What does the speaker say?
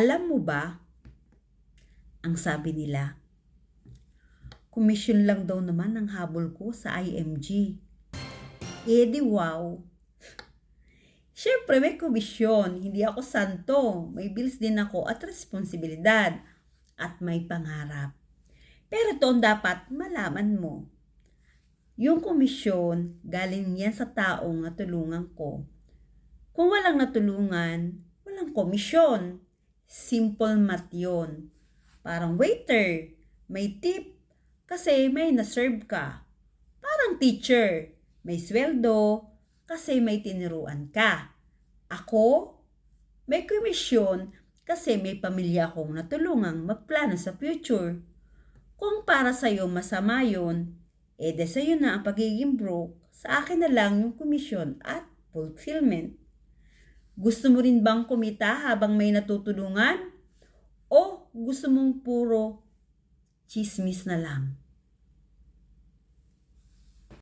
Alam mo ba, ang sabi nila, komisyon lang daw naman ang habol ko sa IMG. Eh di wow. Siyempre may komisyon, hindi ako santo. May bills din ako at responsibilidad. At may pangarap. Pero ito ang dapat malaman mo. Yung komisyon, galing yan sa taong natulungan ko. Kung walang natulungan, walang komisyon. Simple math yun. Parang waiter, may tip kasi may naserve ka. Parang teacher, may sweldo kasi may tiniruan ka. Ako, may komisyon kasi may pamilya akong natulungang magplano sa future. Kung para sa'yo masama yun, eh de sa'yo na ang pagiging broke, sa akin na lang yung komisyon at fulfillment. Gusto mo rin bang kumita habang may natutulungan? O gusto mong puro chismis na lang?